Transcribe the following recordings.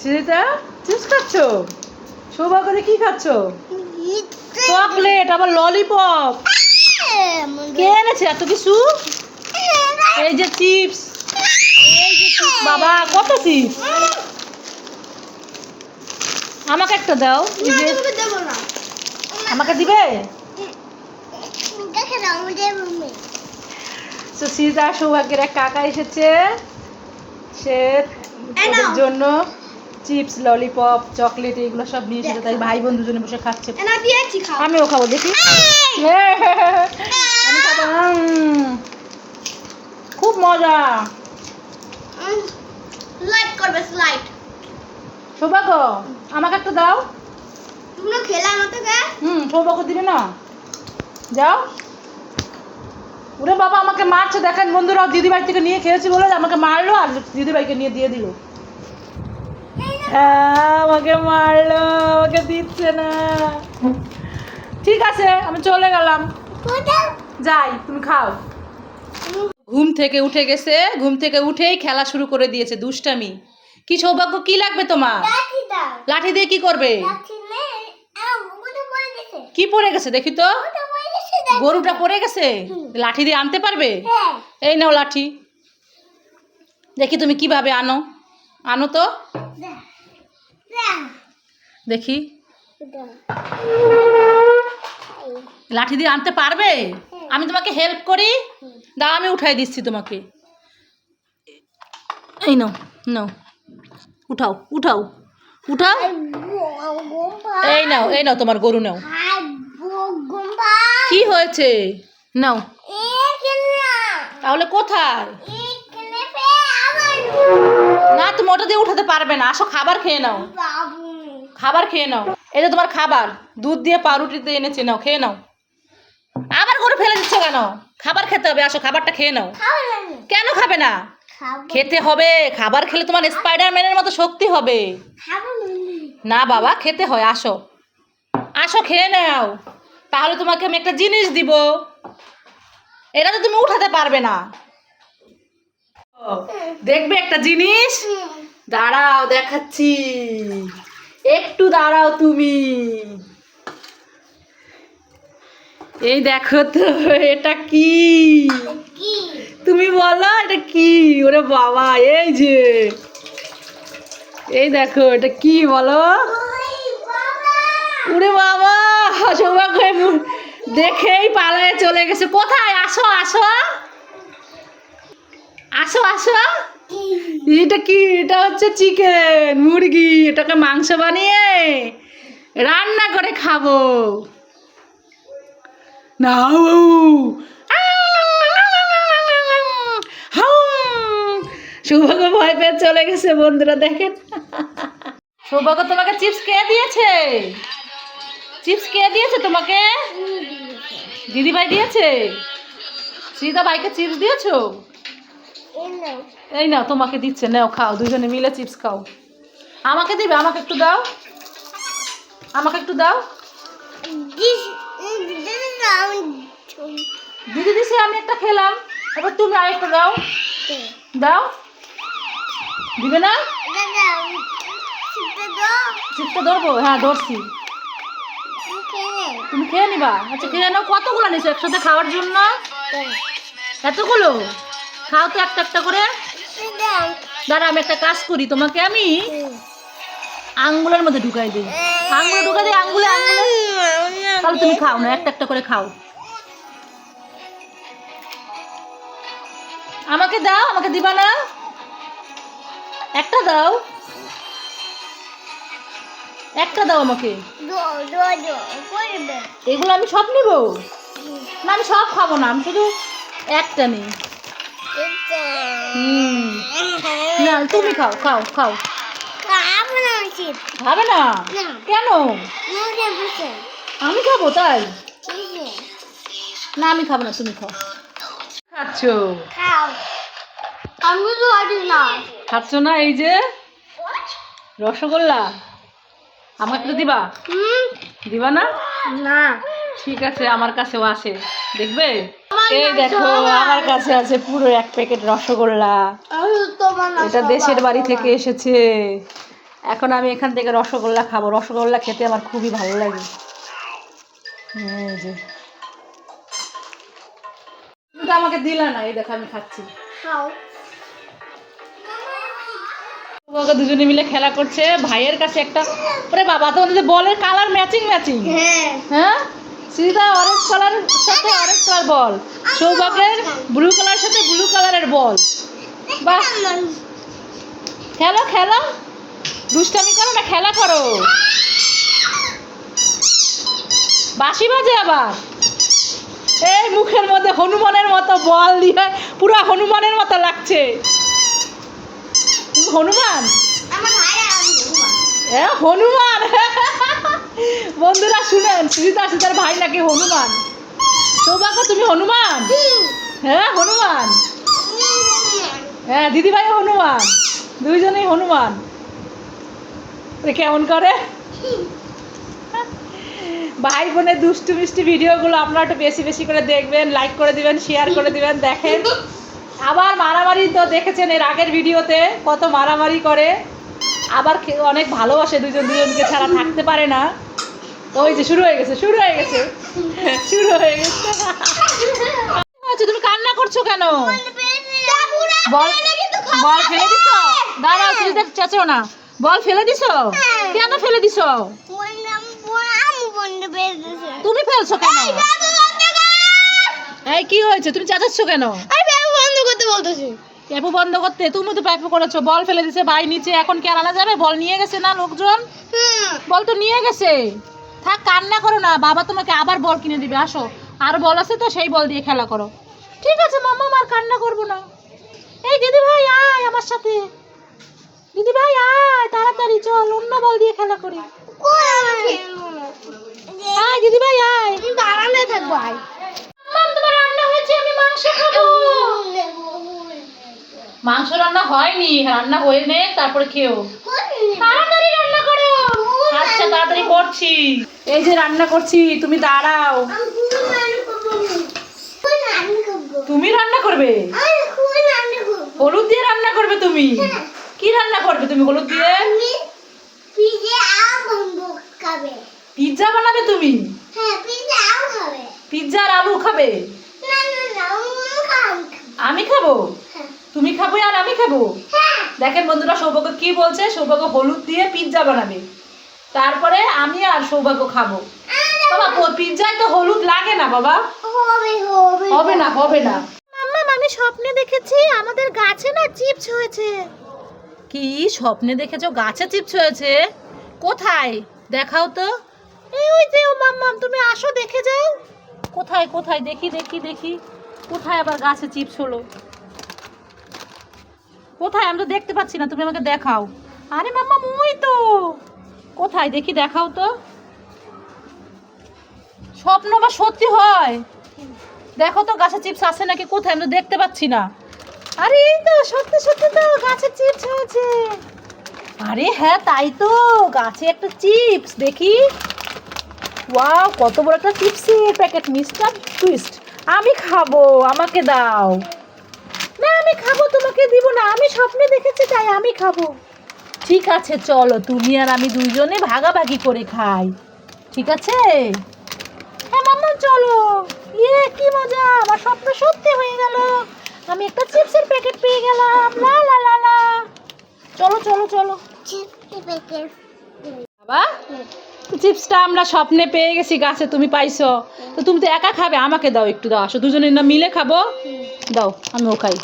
Sujita chips খাচ্ছ? সৌভাগ্যরে কি খাচ্ছ? চকলেট আবার ললিপপ। কে এনেছে? এত কিছু? এই যে চিপস। এই যে চিপস। বাবা কত চিপস? আমাকে একটা দাও আমাকে দিবে? তো সীতা সৌভাগ্যের এক কাকা এসেছে। সে জন্য চিপস ললিপপ চকলেট এগুলো সব নিয়ে এসেছে তাই ভাই বোন দুজনে বসে খাচ্ছে। আমিও খাব দেখি। আমি খাব খুব মজা। লাইট করবে স্লাইড সৌভাগ্য আমাকে একটা দাও। তোমরা খেলা মতো কে? হুম সৌভাগ্য দিবে না। যাও। ওরে বাবা আমাকে মারছে দেখেন বন্ধুরা দিদিভাই থেকে নিয়ে খেয়েছি বলে আমাকে মারলো আর দিদিভাইকে নিয়ে দিয়ে দিল। হ্যাঁ, আমাকে মারলো আমাকে দিচ্ছে না। ঠিক আছে আমি চলে গেলাম। যাই তুমি খাও। ঘুম থেকে উঠে গেছে ঘুম থেকে উঠেই খেলা শুরু করে দিয়েছে দুষ্টামি। কি সৌভাগ্য কি লাগবে তোমার? লাঠি দিয়ে কি করবে? কি পড়ে গেছে দেখি তো? গরুটা পড়ে গেছে? লাঠি দিয়ে আনতে পারবে? হ্যাঁ। এই নাও লাঠি। দেখি তুমি কীভাবে আনো। আনো তো। দেখ। লাঠি দিয়ে আনতে পারবে? আমি তোমাকে হেল্প করি। দাও আমি উঠাই দিচ্ছি তোমাকে। এই নাও নাও। উঠাও উঠাও উঠাও। এই নাও এই নাও তোমার গরু নাও। কি হয়েছে? নাও। তাহলে কোথায়? না তুমি ওটা দিয়ে উঠাতে পারবে না। আসো খাবার খেয়ে নাও। খাবার খেয়ে নাও। এই যে তোমার খাবার দুধ দিয়ে পাউরুটিতে এনেছে নাও খেয়ে নাও। আবার গরু ফেলে দিচ্ছ কেন? খাবার খেতে হবে আসো খাবারটা খেয়ে নাও। কেন খাবে না? খেতে হবে। খাবার খেলে তোমার স্পাইডারম্যানের মতো শক্তি হবে। না বাবা খেতে হয় আসো। আসো খেয়ে নাও। তাহলে তোমাকে আমি একটা জিনিস দিব। এটা তো তুমি উঠাতে পারবে না। দেখবে একটা জিনিস? দাঁড়াও দেখাচ্ছি। একটু দাঁড়াও তুমি। এই দেখো তো এটা কি? তুমি বলো এটা কি? ওরে বাবা এই যে। এই দেখো এটা কি বলো? ওরে বাবা সৌভাগ্য দেখেই পালায়ে চলে গেছে। কোথায়? আসো আসো। আসো আসো। এটা কি? এটা হচ্ছে চিকেন মুরগি। এটাকে মাংস বানিয়ে রান্না করে খাব। না সৌভাগ্য ভয় পেয়ে চলে গেছে বন্ধুরা দেখেন। সৌভাগ্য তোমাকে চিপস কে দিয়েছে? চিপস কে দিয়েছে তোমাকে? দিদিভাই দিয়েছে? সীতা ভাইকে চিপস দিয়েছ? এই নাও। তোমাকে দিচ্ছে নাও খাও দুজনে মিলে চিপস খাও। আমাকে দিবে আমাকে একটু দাও। আমাকে একটু দাও। দিদি দিছে আমি একটা খেলাম। এবার তুমি আরেকটা দাও। দাও। দিবে না? দাদা চিপে দাও। চিপসটা ধরবো? হ্যাঁ ধরছি। তুমি খেয়ে নিবা? আচ্ছা খেয়ে নাও। কতগুলো নিছো একসাথে খাওয়ার জন্য? এতগুলো? খাও তো একটা একটা করে। দাঁড়া, আমি একটা কাজ করি, তোমাকে আমি আঙ্গুলের মধ্যে ঢুকাই দিই। আঙ্গুলে ঢুকাই দিই, আঙ্গুলে আঙ্গুলে। তাহলে তুমি খাও না, একটা একটা করে খাও। আমাকে দাও, আমাকে দিবা না? একটা দাও। একটা দাও আমাকে। এগুলো আমি সব নেব? না, আমি সব খাব না, আমি শুধু একটা নেই। হুম। না তুমি খাও খাও খাও। খাব না? খাবে না। কেন? আমি খাব তাই? না আমি খাব না তুমি খাও। খাচ্ছ? খাও আমি না খাচ্ছ না এই যে? রসগোল্লা। আমাকে তো দিবা? দিবা না? না। ঠিক আছে আমার কাছেও আছে। দেখবে? এই দেখো আমার কাছে আছে পুরো এক প্যাকেট রসগোল্লা। এটা দেশের বাড়ি থেকে এসেছে। এখন আমি এখান থেকে রসগোল্লা খাব। রসগোল্লা খেতে আমার খুবই ভালো লাগে। যে। তুমি আমাকে দিলা না এই দেখো আমি খাচ্ছি। ওকে দুজনে মিলে খেলা করছে। ভাইয়ের কাছে একটা ওরে বাবা তোমাদের বলের কালার ম্যাচিং ম্যাচিং। হ্যাঁ? হ্যাঁ সিধা অরেঞ্জ কালারের সাথে অরেঞ্জ কালার বল সৌভাগ্যের ব্লু কালারের সাথে ব্লু কালারের বল বাহ। খেলো খেলো। দুষ্টামি করো না খেলা করো। বাঁশি বাজে আবার। এই মুখের মধ্যে হনুমানের মতো বল দিয়ে পুরো হনুমানের মতো লাগছে। হনুমান? ঘুমা। এ হনুমান? বন্ধুরা, শুনেন, সুজিতা সুতার ভাই নাকি হনুমান? সৌভাগ্য, তুমি হনুমান? হ্যাঁ হনুমান? হ্যাঁ দিদি ভাই হনুমান, দুইজনেই হনুমান। কেমন করে? ভাই বোনের দুষ্টু মিষ্টি ভিডিওগুলো আপনারা একটু বেশি বেশি করে দেখবেন লাইক করে দিবেন শেয়ার করে দিবেন, দেখেন। আবার মারামারি তো দেখেছেন এর আগের ভিডিওতে, কত মারামারি করে। আবার অনেক ভালোবাসে দুজন দুজনকে ছাড়া থাকতে পারে না। ওই যে শুরু হয়ে গেছে, শুরু হয়ে গেছে। শুরু হয়ে গেছে। আচ্ছা তুমি কান্না করছ কেন? বল বল ফেলে দিছো? দাঁড়াও সুজিতা চেঁচো না। বল, ফেলে দিছো? কেন ফেলে দিছো? তুমি ফেলছো কেন? এই, কি হয়েছে? তুমি চেঁচাচ্ছ কেন? বন্ধ করতে বলতেছি প্যাপু বন্ধ করতে, তুমি তো প্যাপু করেছ। বল ফেলে দিছে ভাই নিচে। এখন কি আনা যাবে? বল নিয়ে গেছে না লোকজন? বল তো নিয়ে গেছে। থাক কান্না করো না বাবা তোমাকে আবার বল কিনে দিবে আসো। আর বল আছে তো সেই বল দিয়ে খেলা করো। ঠিক আছে মাম্মা আর কান্না করব না। এই দিদি ভাই আয় আমার সাথে। দিদি ভাই আয় তাড়াতাড়ি চল অন্য বল দিয়ে খেলা করি। আয়। দিদি ভাই আয়। মাম তোমার রান্না হয়েছে আমি মাংস খাব। মাংস রান্না হয়নি রান্না হয়ে নে তারপরে খেও তাড়াতাড়ি রান্না আচ্ছা তাড়াতাড়ি করছি। এই যে রান্না করছি, তুমি দাঁড়াও। তুমি রান্না করবে? হলুদ দিয়ে রান্না করবে তুমি? কি রান্না করবে তুমি, হলুদ দিয়ে? পিৎজা বানাবে তুমি? পিৎজা আর আলু খাবে? আমি খাব? তুমি খাব আর আমি খাব? দেখেন বন্ধুরা, সৌভাগ্য কি বলছে? সৌভাগ্য হলুদ দিয়ে পিৎজা বানাবে। তারপরে আমি আর সৌভাগ্য খাব। বাবা পিৎজায় তো হলুদ লাগে না বাবা। হবে না। হবে না। মাম্মা আমি স্বপ্নে দেখেছি আমাদের গাছে না চিপস হয়েছে। কি স্বপ্নে দেখেছ গাছে চিপস হয়েছে? কোথায়? দেখাও তো। এই ওই যে ও মাম্মাম তুমি আসো দেখে যাও। কোথায় কোথায়? দেখি দেখি দেখি। কোথায় আবার গাছে চিপস হলো? কোথায়? আমি তো দেখতে পাচ্ছি না তুমি আমাকে দেখাও। আরে মাম্মা মুই তো। কোথায়? দেখি দেখাও তো। স্বপ্ন বা সত্যি হয়? দেখো তো, গাছে চিপস আছে নাকি কোথায়? আমি তো দেখতে পাচ্ছি না। আরে, এই তো, সত্যি সত্যি তো, গাছে চিপস হয়েছে। আরে হ্যাঁ তাই তো, গাছে একটা চিপস, দেখি। ওয়াও, কত বড় একটা চিপসের প্যাকেট, মিস্টার টুইস্ট। আমি খাব, আমাকে দাও। না, আমি খাব, তোমাকে দিব না। আমি স্বপ্নে দেখেছি, তাই আমি খাব। ঠিক আছে চলো। তুমি আর আমি দুইজনে ভাগাভাগি করে খাই। ঠিক আছে? হ্যাঁ মাম্মা চলো। ইয়ে কি মজা! আমার স্বপ্ন সত্যি হয়ে গেল। আমি একটা চিপসের প্যাকেট পেয়ে গেলাম। লা লা লা লা। চলো চলো চলো। বাবা চিপসটা আমরা স্বপ্নে পেয়ে গেছি গাছে তুমি পাইছো। তো তুমি তো একা খাবে আমাকে দাও একটু দাও। আসো দুজনে না মিলে খাব? দাও আমিও খাই।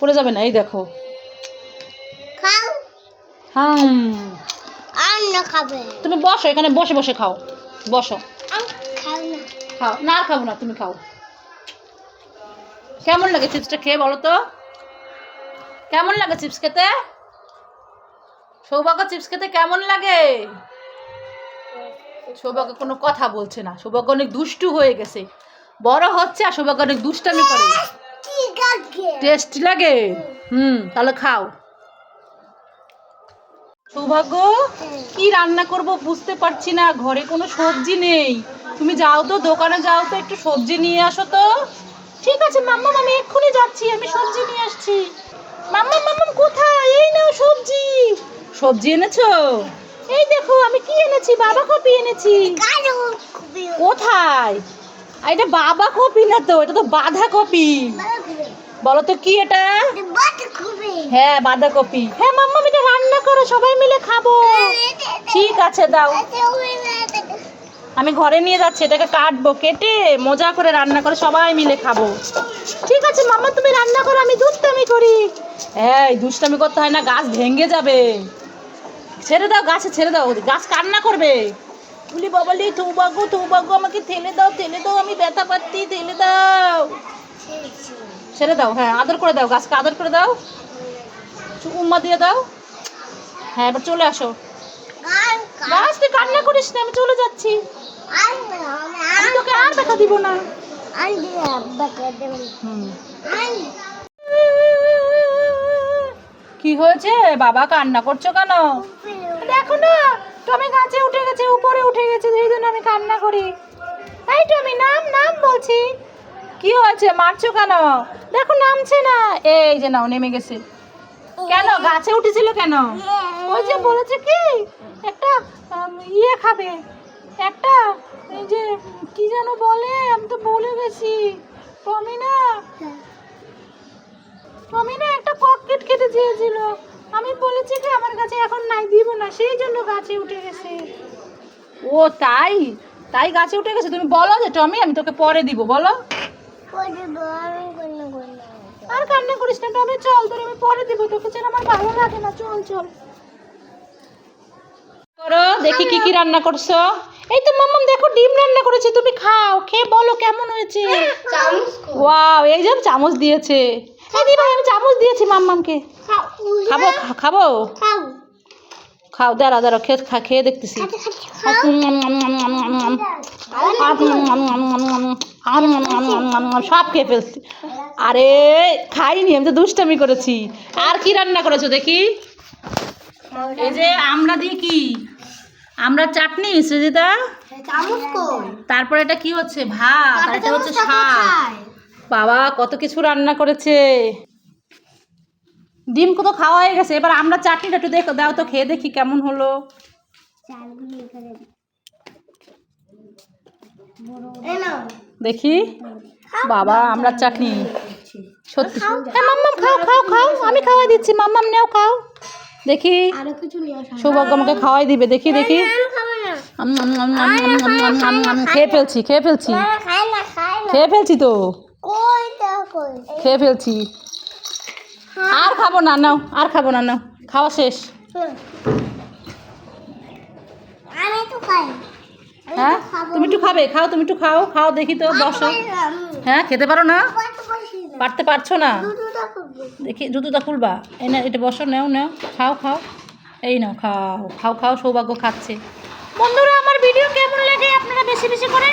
পড়ে যাবে না এই দেখো। তুমি বসো এখানে বসে বসে খাও। বসো। খাও না। খাব না তুমি খাও। কেমন লাগে চিপসটা খেয়ে বলো তো? কেমন লাগে চিপস খেতে? সৌভাগ্য চিপস খেতে কেমন লাগে? সৌভাগ্য কোনো কথা বলছে না। সৌভাগ্য অনেক দুষ্টু হয়ে গেছে। বড় হচ্ছে আর সৌভাগ্য অনেক দুষ্টামি করে। টেস্টি লাগে? হুম তাহলে খাও। সৌভাগ্য কি রান্না করব বুঝতে পারছি না ঘরে কোনো সবজি নেই। তুমি যাও তো দোকানে যাও তো একটু সবজি নিয়ে আসো তো। ঠিক আছে মাম্মা আমি এক্ষুনি যাচ্ছি আমি সবজি নিয়ে আসছি। মাম্মা মাম্মাম কোথায়? এই নাও সবজি। সবজি এনেছো? এই দেখো আমি কি এনেছি? বাবা কপি এনেছি কোথায়? এটা বাবা কপি না তো, এটা তো বাঁধা কপি। বলো তো কি এটা? হ্যাঁ বাঁধাকপি হ্যাঁ মাম্মা এটা রান্না করো, সবাই মিলে খাব। ঠিক আছে, দাও। আমি ঘরে নিয়ে যাচ্ছি, এটাকে কাটবো, কেটে মজা করে রান্না করে সবাই মিলে খাব। ঠিক আছে, মাম্মা, তুমি রান্না করো, আমি দুষ্টামি করি। এই, দুষ্টামি করতে হয় না, গাছ ভেঙে যাবে। ছেড়ে দাও, গাছে ছেড়ে দাও, গাছ কান্না করবে। তুলি বাবালি থৌবাগো থৌবাগো আমাকে ঠেলে দাও ঠেলে দাও আমি ব্যথা পাচ্ছি ঠেলে দাও। ছেড়ে দাও হ্যাঁ আদর করে দাও গাছকে আদর করে দাও। উম্মা দিয়ে দাও। হ্যাঁ এবার চলে আসো। গাছ তুই কান্না করিস না আমি চলে যাচ্ছি। আমি তোকে আর দেখা দিব না। কি হয়েছে? বাবা কান্না করছ কেন? দেখো না টমি গাছে উঠে গেছে, উপরে উঠে গেছে সেই জন্য আমি কান্না করি। এই টমি, নাম নাম বলছি। কি হয়েছে? মারছো কেন? দেখো, নামছে না। এই যে নাও, নেমে গেছে। কেন? গাছে উঠেছিল কেন? ওই যে বলেছে কি, একটা ইয়ে খাবে। একটা, এই যে, কি যেন বলে, আমি তো বলে গেছি। টমি না টমি না একটা ককটেট খেতে চেয়েছিল আমি বলেছি কি আমার কাছে এখন নাই দিব না সেই জন্য গাছে উঠে গেছে। ও তাই? তাই গাছে উঠে গেছে? তুমি বলো যে টমি আমি তোকে পরে দিব বলো। আর কান্না করিস না টমি চল তোর আমি পরে দিব তোকে ছাড়া আমার ভালো লাগে না চল চল। করো দেখি কি কি রান্না করছ। এই তো মাম্মাম দেখো ডিম রান্না করেছে তুমি খাও খেয়ে বলো কেমন হয়েছে। চামচ ওয়াও এই যে চামচ দিয়েছে। এই দি ভাই আমি চামচ দিয়েছি মাম্মামকে খাব খাব খাও দাঁড়া দাঁড়া খেয়ে খা খেয়ে দেখতেছি সব খেয়ে ফেলছি আরে খাইনি আমি তো দুষ্টামি করেছি আর কি রান্না করেছ দেখি এই যে আমরা দিয়ে কি আমরা চাটনি সুজিতা তারপরে এটা কি হচ্ছে ভাত এটা হচ্ছে শাক বাবা কত কিছু রান্না করেছে। ডিম কত খাওয়া হয়ে গেছে? এবার আমরা চাটনিটা একটু দেখ দাও তো খেয়ে দেখি কেমন হলো। দেখি। বাবা আমরা চাটনি। সত্যি। হ্যাঁ মাম্মাম খাও খাও খাও। আমি খাওয়াই দিচ্ছি। মাম্মাম নেও খাও। দেখি। সৌভাগ্য আমাকে খাওয়াই দিবে। দেখি দেখি। খেয়ে ফেলছি খেয়ে ফেলছি। খেয়ে ফেলছি তো। খেয়ে ফেলছি। আর খাব না নাও আর খাব না নাও খাওয়া শেষ। হ্যাঁ? তুমি একটু খাবে খাও তুমি একটু খাও খাও দেখি তো বসো। হ্যাঁ খেতে পারো না? পারতে পারছ না। দেখি জুতোটা খুলবা। এই না এটা বসো নাও নাও খাও খাও। এই নাও খাও খাও খাও সৌভাগ্য খাচ্ছে। বন্ধুরা আমার ভিডিও কেমন লাগে? আপনারা বেশি বেশি করে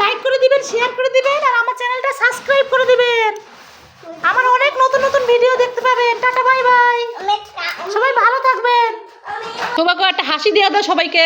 লাইক করে দিবেন শেয়ার করে দিবেন আর আমার চ্যানেলটা সাবস্ক্রাইব করে দিবেন আমার অনেক নতুন নতুন ভিডিও দেখতে পাবেন টাটা বাই বাই সবাই ভালো থাকবেন সৌভাগ্য একটা হাসি দিয়ে দাও সবাইকে।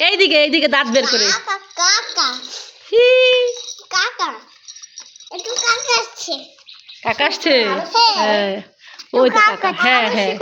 এইদিকে এইদিকে দাঁত বের করে। কাকা আসছে। হ্যাঁ। ওই তো কাকা। হ্যাঁ হ্যাঁ।